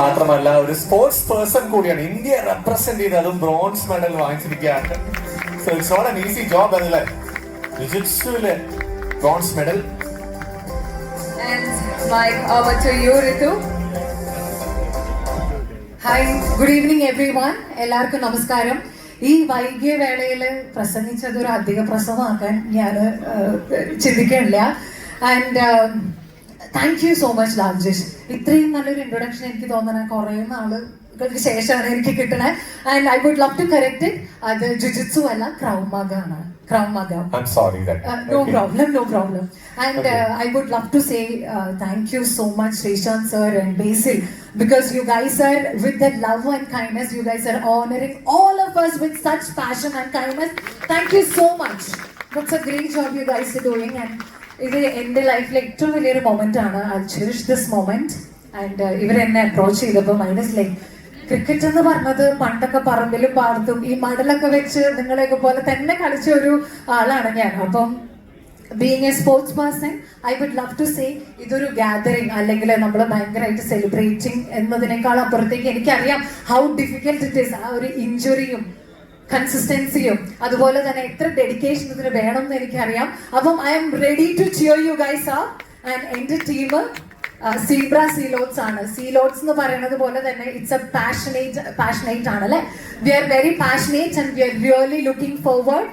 മാത്രമല്ല ഒരു sports person കൂടിയാണ്. ഇന്ത്യ റെപ്രസെന്റ് ചെയ്ത് അതും ബ്രോൺസ് മെഡൽ വാങ്ങിച്ചിരിക്കുകയാണ്. സോ ഈസി ജോബ് അതല്ലേ bronze medal hi good evening everyone എല്ലാവർക്കും നമസ്കാരം. ഈ വൈകിയ വേളയിൽ പ്രസംഗിച്ചത് ഒരു അധിക പ്രസവമാക്കാൻ ഞാൻ ചിന്തിക്കണില്ല. And Thank you so much Laljish ഇത്രയും നല്ലൊരു ഇൻട്രൊഡക്ഷൻ എനിക്ക് തോന്നണ കുറേ നാളുകൾക്ക് ശേഷമാണ് എനിക്ക് കിട്ടണത് and I would love to correct it അത് ജുജിത്സു അല്ല ക്രൗമഗ ആണ് krav maga I'm sorry Uh, no problem, no problem. And Okay. uh, I would love to say uh, thank you so much, Srishant sir and Basil, because you guys are with that love and kindness, you guys are honoring all of us with such passion and kindness. Thank you so much. That's a great job you guys are doing. And ഇത് എന്റെ ലൈഫിലെ ഏറ്റവും വലിയൊരു moment ആണ്. I cherish this moment and ഇവരെന്നെ approach ചെയ്തപ്പോൾ minus like cricket എന്ന് പറഞ്ഞത് പണ്ടൊക്കെ പറമ്പിലും പാടത്തും ഈ മടലൊക്കെ വെച്ച് നിങ്ങളെയൊക്കെ പോലെ തന്നെ കളിച്ച ഒരു ആളാണ് ഞാൻ. അപ്പം being a sports person I would love to say ഇതൊരു ഗാദറിങ് അല്ലെങ്കിൽ നമ്മൾ ഭയങ്കരമായിട്ട് സെലിബ്രേറ്റിംഗ് എന്നതിനേക്കാൾ അപ്പുറത്തേക്ക് എനിക്കറിയാം ഹൗ ഡിഫിക്കൽട്ട് ഇറ്റ് ഈസ് ആ ഒരു ഇഞ്ചുറിയും കൺസിസ്റ്റൻസിയും അതുപോലെ തന്നെ എത്ര ഡെഡിക്കേഷൻ ഇതിന് വേണം എന്ന് എനിക്കറിയാം. അപ്പം I'm ready to cheer you guys ah and എന്റെ ടീം സീബ്ര സീലോട്സ് ആണ്. സീലോട്സ് എന്ന് പറയുന്നത് പോലെ തന്നെ ഇറ്റ്സ് എ പാഷനേറ്റ് പാഷനേറ്റ് ആണ് അല്ലെ? We are very passionate and we are really looking forward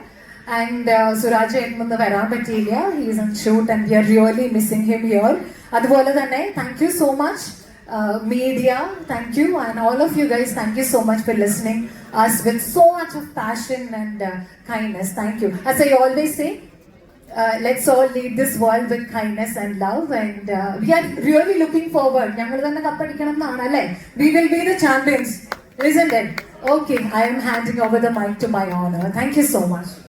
and Suraj എന്ന് വരാൻ പറ്റിയില്ല. He's on shoot and we are really missing him your അതുപോലെ തന്നെ thank you so much Media thank you and all of you guys thank you so much for listening us with so much of passion and uh, kindness. Thank you. As I always say, uh, let's all lead this world with kindness and love. And uh, we are really looking forward. ഞങ്ങൾ തന്നെ കപ്പടിക്കണം എന്നാണ് അല്ലേ we will be the champions isn't it? Okay, I am handing over the mic to my honor. Thank you so much.